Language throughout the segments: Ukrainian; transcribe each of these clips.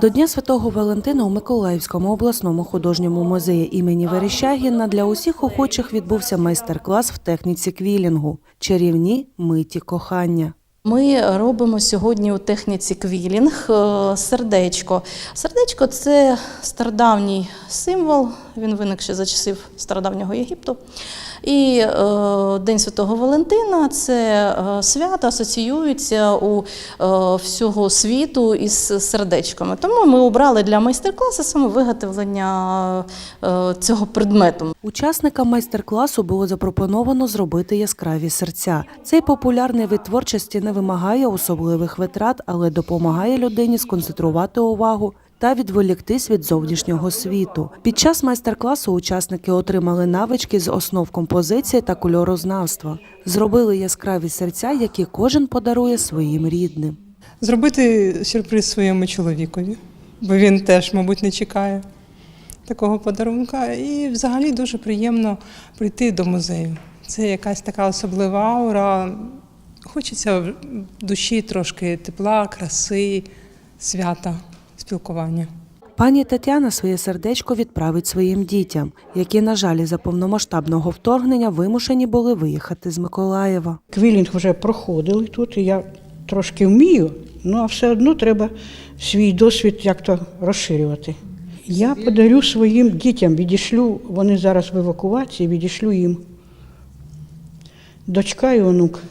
До Дня Святого Валентина у Миколаївському обласному художньому музеї імені Верещагіна для усіх охочих відбувся майстер-клас в техніці квілінгу чарівні миті кохання. Ми робимо сьогодні у техніці квілінг е, сердечко. Сердечко це стародавній символ, він виник ще за часів стародавнього Єгипту. І е, День Святого Валентина це е, свято асоціюється у е, всього світу із сердечками. Тому ми обрали для майстер-класу саме виготовлення цього предмету. Учасникам майстер-класу було запропоновано зробити яскраві серця. Цей популярний вид творчості не вимагає особливих витрат, але допомагає людині сконцентрувати увагу та відволіктись від зовнішнього світу. Під час майстер-класу учасники отримали навички з основ композиції та кольорознавства. Зробили яскраві серця, які кожен подарує своїм рідним. Зробити сюрприз своєму чоловікові, бо він теж, мабуть, не чекає такого подарунка. І взагалі дуже приємно прийти до музею. Це якась така особлива аура. Хочеться в душі трошки тепла, краси, свята, спілкування. Пані Тетяна своє сердечко відправить своїм дітям, які, на жаль, із-за повномасштабного вторгнення вимушені були виїхати з Миколаєва. Квілінг вже проходили тут, і я трошки вмію, ну а все одно треба свій досвід як-то розширювати. Я подарю своїм дітям, відішлю, вони зараз в евакуації, відішлю їм. Дочка і онук.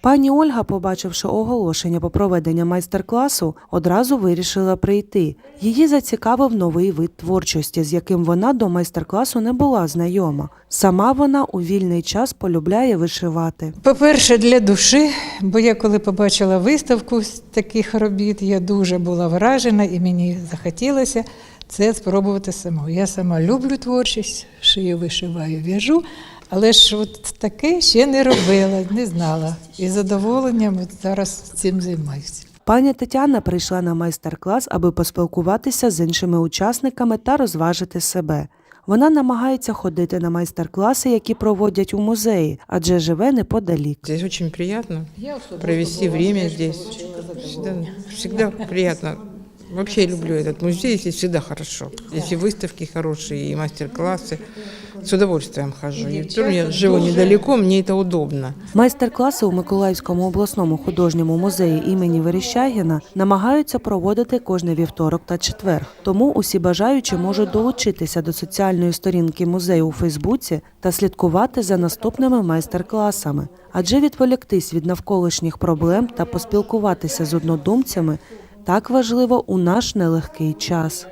Пані Ольга, побачивши оголошення по проведення майстер-класу, одразу вирішила прийти. Її зацікавив новий вид творчості, з яким вона до майстер-класу не була знайома. Сама вона у вільний час полюбляє вишивати. По-перше, для душі, бо я коли побачила виставку з таких робіт, я дуже була вражена і мені захотілося це спробувати самому. Я сама люблю творчість, шию, вишиваю, в'яжу, але ж от таке ще не робила, не знала. І задоволенням зараз цим займаюся. Пані Тетяна прийшла на майстер-клас, аби поспілкуватися з іншими учасниками та розважити себе. Вона намагається ходити на майстер-класи, які проводять у музеї, адже живе неподалік. Здесь очень приятно провести время здесь. Всегда, всегда приятно. Вообще я люблю этот музей, здесь всегда хорошо. Здесь и выставки хорошие, и мастер-классы. С удовольствием хожу. И тоже я живу недалеко, мне это удобно. Майстер-класи у Миколаївському обласному художньому музеї імені Верещагіна намагаються проводити кожний вівторок та четвер. Тому усі бажаючі можуть долучитися до соціальної сторінки музею у Фейсбуці та слідкувати за наступними майстер-класами. Адже відволіктись від навколишніх проблем та поспілкуватися з однодумцями так важливо у наш нелегкий час.